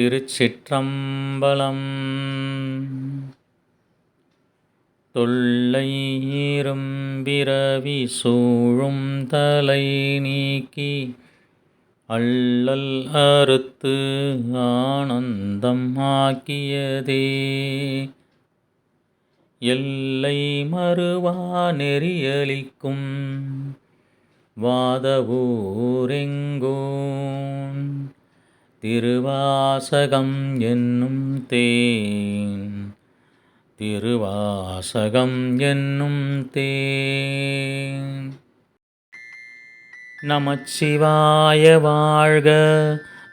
திருச்சிற்றம்பலம். தொல்லையீரும் பிறவி சூழும் தலை நீக்கி அள்ளல் அறுத்து ஆனந்தம் ஆக்கியதே. எல்லை மறுவா நெறியளிக்கும் வாதவூரெங்கோன் திருவாசகம் என்னும் தேன். திருவாசகம் என்னும் தேன். நமச்சிவாய வாழ்க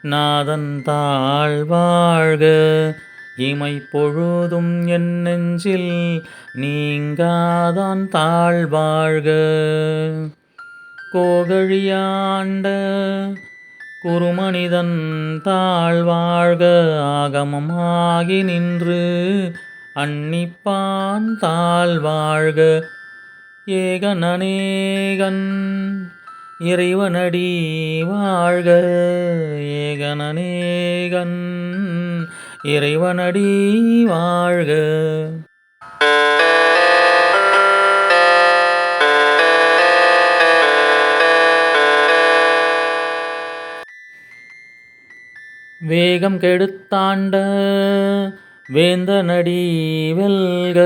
நாதன் தாழ் வாழ்க. இமை பொழுதும் என் நெஞ்சில் நீங்காதான் தாழ்வாழ்க கோகழியாண்ட குருமனிதன் தாழ் வாழ்க ஆகமமாகி நின்று அன்னிப்பான் தாழ் வாழ்க ஏகன் அநேகன் இறைவனடி வாழ்க ஏகன் அநேகன் இறைவனடி வாழ்க. வேகம் கெடுத்தாண்ட வேந்தனடி வெல்க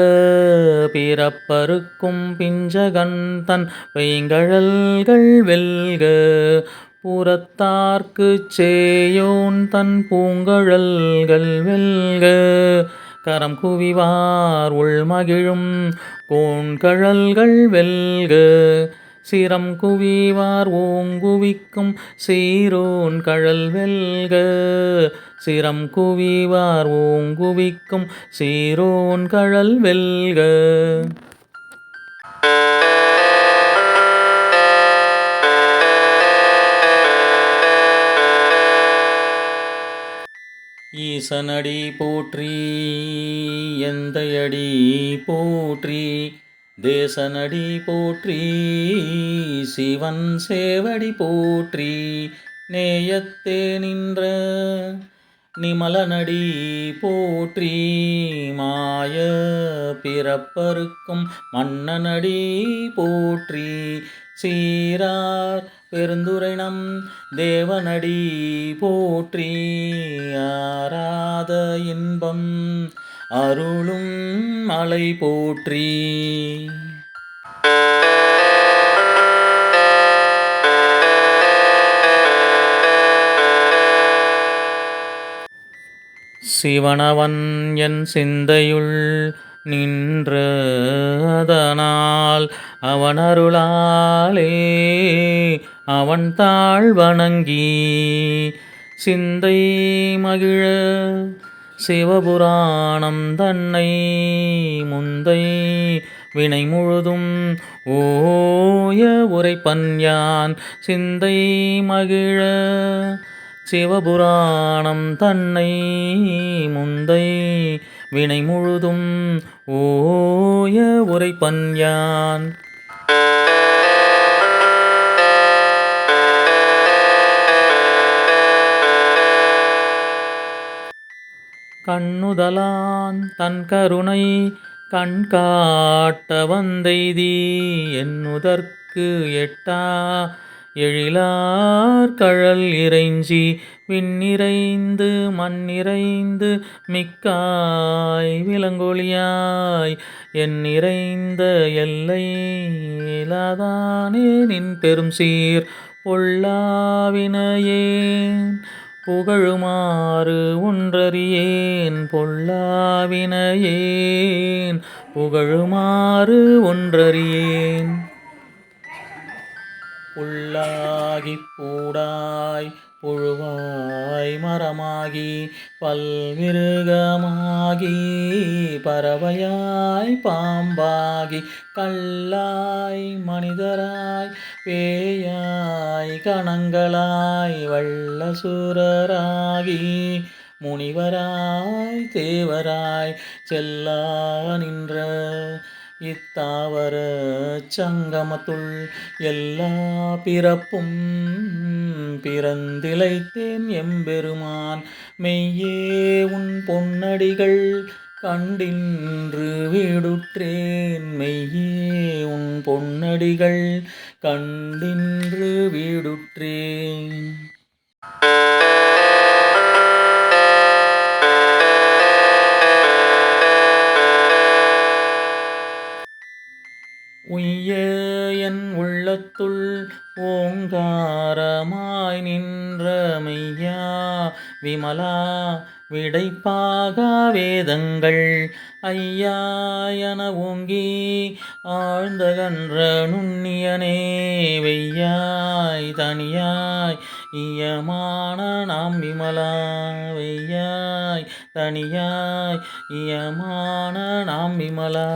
பிறப்பருக்கும் பிஞ்சகன் தன் வைங்கழல்கள் வெல்க புறத்தார்க்கு சேயோன் தன் பூங்கழல்கள் வெல்க. கரம் குவிவார் உள்மகிழும் கோண்கழல்கள் வெல்க சிரம் குவிவார் ஓங்குவிக்கும் சீரோன் கழல் வெல்க. சிரம் குவிவார் ஓங்குவிக்கும் சீரோன் கழல் வெல்க. ஈசனடி போற்றி எந்தையடி போற்றி தேசனடி போற்றி சிவன் சேவடி போற்றி நேயத்தே நின்ற நிமலனடி போற்றி மாய பிறப்பருக்கும் மன்னனடி போற்றி சீரார் பெருந்துரைணம் தேவனடி போற்றி ஆராத இன்பம் அருளும் மலை போற்றி. சிவனவன் என் சிந்தையுள் நின்றதனால் அவன் அருளாலே அவன் தாழ் வணங்கி சிந்தை மகிழ சிவபுராணம் தன்னை முந்தை வினை முழுதும் ஓய உரைப்பன் யான் சிந்தை மகிழ. சிவபுராணம் தன்னை முந்தை வினை முழுதும் ஓய உரைப்பன் யான் கண்ணுதலான் தன் கருணை கண்காட்ட வந்தெய்தி என்னுதற்கு எட்டா எழிலார் கழல் இறைஞ்சி விண்ணிறைந்து மண்ணிறைந்து மிக்காய் விலங்கொழியாய் என் நிறைந்த எல்லை இலாதானே நின் பெரும் சீர் பொல்லாவினையேன் புகழுமாறு ஒன்றறியேன் பொல்லாவினையேன். புகழுமாறு ஒன்றறியேன். உள்ளாகி பூடாய் புழுவாய் மரமாகி பல்மிருகமாகி பறவையாய் பாம்பாகி கல்லாய் மனிதராய் பேயாய் கணங்களாய் வள்ளசூரராகி முனிவராய் தேவராய் செல்லா நின்ற இத்தாவர சங்கமத்துள் எல்லா பிறப்பும் பிறந்திழைத்தேன் எம்பெருமான். மெய்யே உன் பொன்னடிகள் கண்டின்று வீடுற்றேன். மெய்யே உன் பொன்னடிகள் கண்டின்று வீடுற்றேன். உய்ய என் உள்ளத்துள் ஓங்காரமாய் நின்ற மெய்யா விமலா விடைப்பாக வேதங்கள்? ஐயா என ஓங்கி ஆழ்ந்தகன்ற நுண்ணியனே வெய்யாய் தனியாய் இயமான நாம் விமலா வெய்யாய் தனியாய் இயமான நாம் விமலா.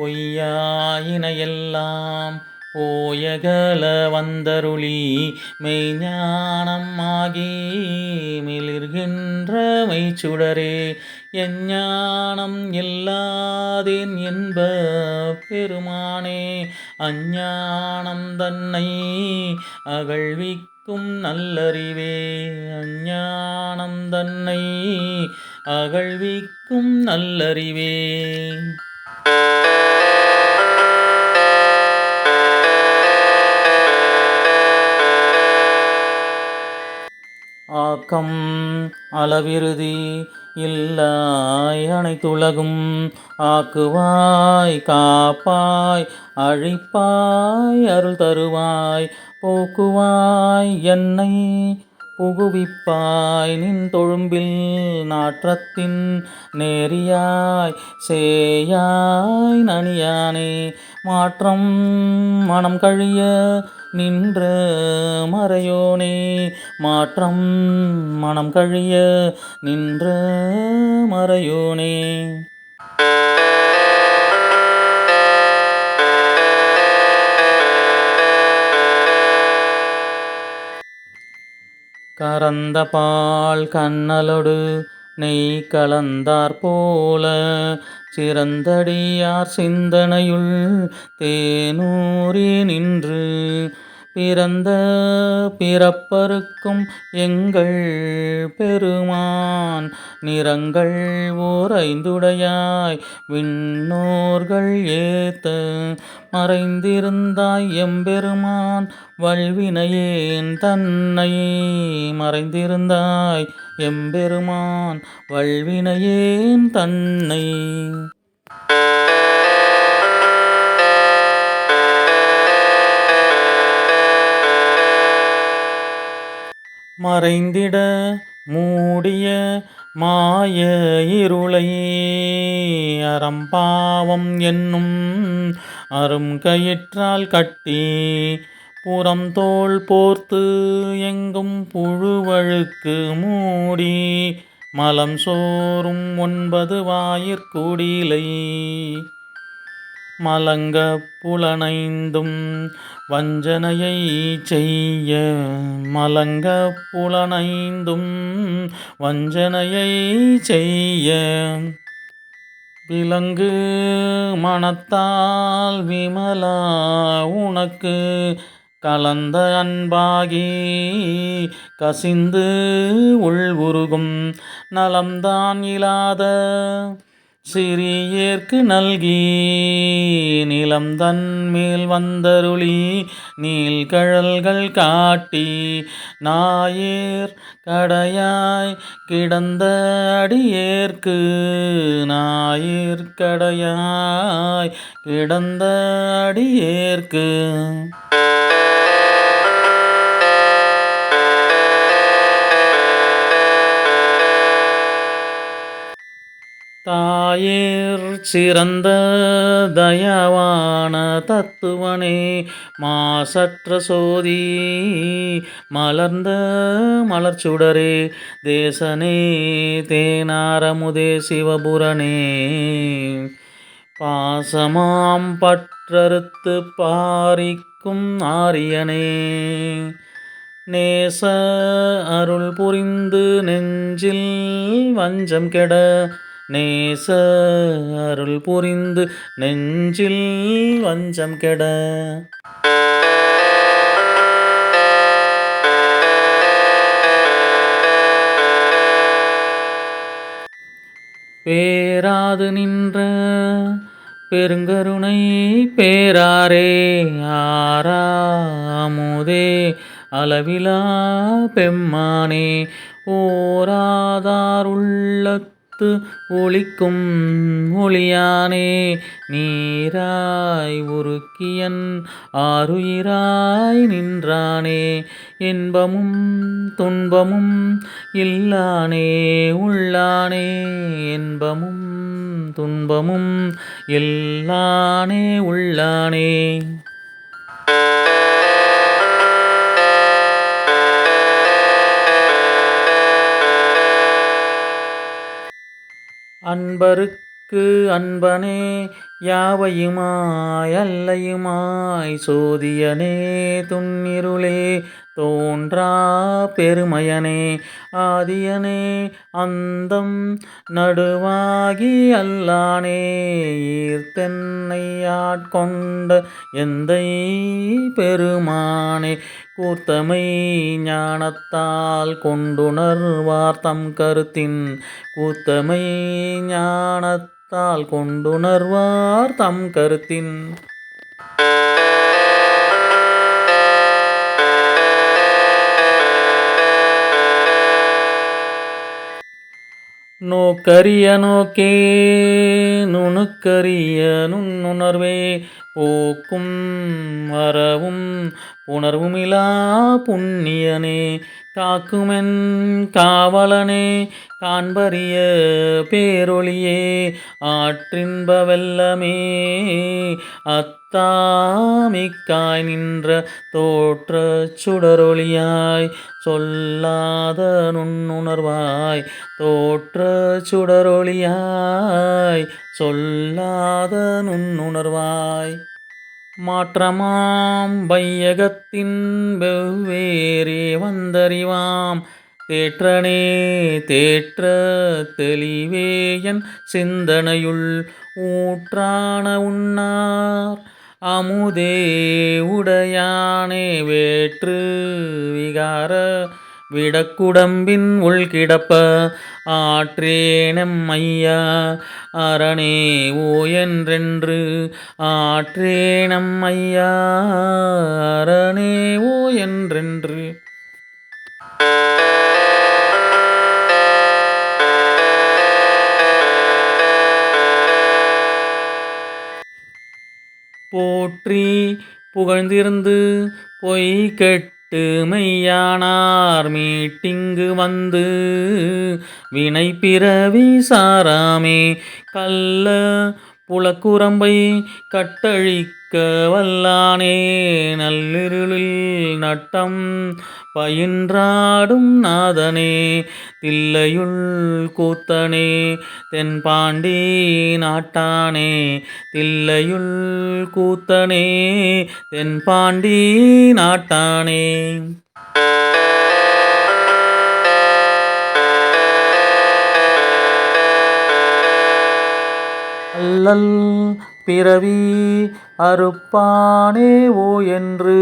பொய்யாயினையெல்லாம் போயகல வந்தருளி மெய்ஞானம் ஆகி மிளிர்கின்ற மெய்ச்சுடரே எஞ்ஞானம் இல்லாதேன் என்ப பெருமானே அஞ்ஞானம் தன்னை அகழ்விக்கும் நல்லறிவே அஞ்ஞானம் தன்னை அகழ்விக்கும் நல்லறிவே. ஆக்கம் அளவிறுதி இல்லாய் அனைத்துலகும் ஆக்குவாய் காப்பாய் அழிப்பாய் அருள் தருவாய் போக்குவாய் என்னை புகுவிப்பாய். நின் தொழும்பில் நாற்றத்தின் நேரியாய் சேயாய் நனியானே மாற்றம் மனம் கழிய நின்ற மறையோனே மாற்றம் மனம் கழிய நின்ற மறையோனே. கறந்த பால் கண்ணலொடு நெய் கலந்தார் போல சிறந்தடியார் சிந்தனையுள் தேனூறி நின்று பிறந்த பிறப்பருக்கும் எங்கள் பெருமான் நிறங்கள் ஓர் ஐந்துடையாய் விண்ணோர்கள் ஏத்த மறைந்திருந்தாய் எம்பெருமான் வல்வினையேன் தன்னை மறைந்திருந்தாய் எம்பெருமான் வல்வினையேன் தன்னை மறைந்திட மூடிய மாய இருளை அறம்பாவம் என்னும் அரும் கயிற்றால் கட்டி புறம் தோல் போர்த்து எங்கும் புழுவழுக்கு மூடி மலம் சோறும் ஒன்பது வாயிற்குடிலை மலங்க புலனைந்தும் வஞ்சனையை செய்ய மலங்க புலனைந்தும் வஞ்சனையை செய்ய. விலங்கு மனத்தால் விமலா உனக்கு கலந்த அன்பாகி கசிந்து உள் உருகும் நலம்தான் இல்லாத சிறியேற்கு நல்கி நிலம் தன்மேல் வந்தருளி நீள்கழல்கள் காட்டி நாயேர் கடையாய் கிடந்த அடியேற்கு நாயேர் கடையாய் கிடந்த அடியேற்கு. தா தாயேர் சிறந்த தயவான தத்துவனே மாசற்ற சோதி மலர்ந்த மலர்ச்சுடரே தேசனே தேனாரமுதே சிவபுரனே. பாசமாம் பற்றறுத்து பாரிக்கும் ஆரியனே நேச அருள் புரிந்து நெஞ்சில் வஞ்சம் கெட நேச அருள் புரிந்து நெஞ்சில் வஞ்சம் கெட. பேராது நின்ற பெருங்கருணை பேராரே ஆராமுதே அளவிலா பெம்மானே ஓராதார் காத்து ஒளிக்கும் ஒளியானே நீராய் உருக்கியன் ஆறுயிராய் நின்றானே இன்பமும் துன்பமும் இல்லானே உள்ளானே இன்பமும் துன்பமும் இல்லானே உள்ளானே. அன்பருக்கு அன்பனே யாவையுமாய் அல்லையுமாய் சோதியனே துன்னிருளே தோன்றா பெருமையனே ஆதியனே அந்தம் நடுவாகி அல்லானே ஈர்த்தென்னை ஆட்கொண்ட எந்தை பெருமானே கூத்தமை ஞானத்தால் கொண்டுணர்வார்த்தம் கருத்தின். கூத்தமை ஞானத்தால் கொண்டுணர்வார்த்தம் கருத்தின். நோக்கரிய நோக்கே நுணுக்கரிய நுண்ணுணர்வே போக்கும் வரவும் புணர்வுமிலா புண்ணியனே காக்குமென் காவலனே காண்பறிய பேரொளியே ஆற்றின்ப வெல்லமே அத்தாமிக்காய் நின்ற தோற்ற சுடரொளியாய் சொல்லாத நுண்ணுணர்வாய் தோற்ற சுடரொளியாய் சொல்லாத நுண்ணுணர்வாய். மாற்றமாம் வையகத்தின் வெவ்வேறே வந்தறிவாம் தேற்றனே தேற்ற தெளிவேயன் சிந்தனையுள் ஊற்றான உண்ணார். அமுதே உடையானே வேற்று விகார விடக்குடம்பின் உள்கிடப்ப ஆற்றேனம் ஐயா. அரணே ஓ என்றென்று ஆற்றேனம் ஐயா. அரணே ஓ போற்றி புகழ்ந்திருந்து பொய் கெட்டு மெய்யானார் மீட்டிங்கு வந்து வினை பிறவி சாராமே கல்ல புலக்குரம்பை கட்டழி கட்டழிக்க வல்லானே நள்ளிருளில் நட்டம் பயின்றாடும் நாதனே தில்லையுள் கூத்தனே தென்பாண்டி நாட்டானே தில்லையுள் கூத்தனே தென்பாண்டி நாட்டானே. அல்லல் பிறவி அறுப்பானே ஓ என்று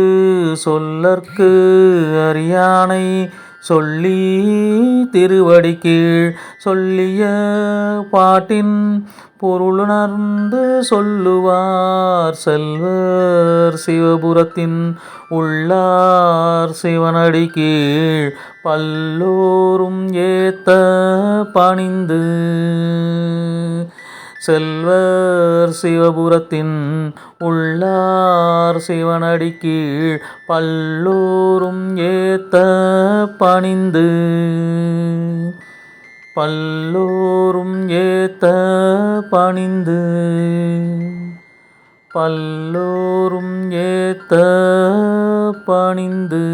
சொல்லற்கு அறியானை சொல்லி திருவடி கீழ் சொல்லிய பாட்டின் பொருளுணர்ந்து சொல்லுவார் செல்வர் சிவபுரத்தின் உள்ளார் சிவனடி கீழ் பல்லோரும் ஏத்த பணிந்து செல்வர் சிவபுரத்தின் உள்ளார் சிவனடி கீழ் பல்லோரும் ஏத்த பணிந்து. பல்லோரும் ஏத்த பணிந்து. பல்லோரும் ஏத்த பணிந்து.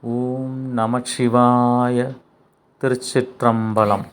ஓம் நமச்சிவாய திருச்சிற்றம்பலம்.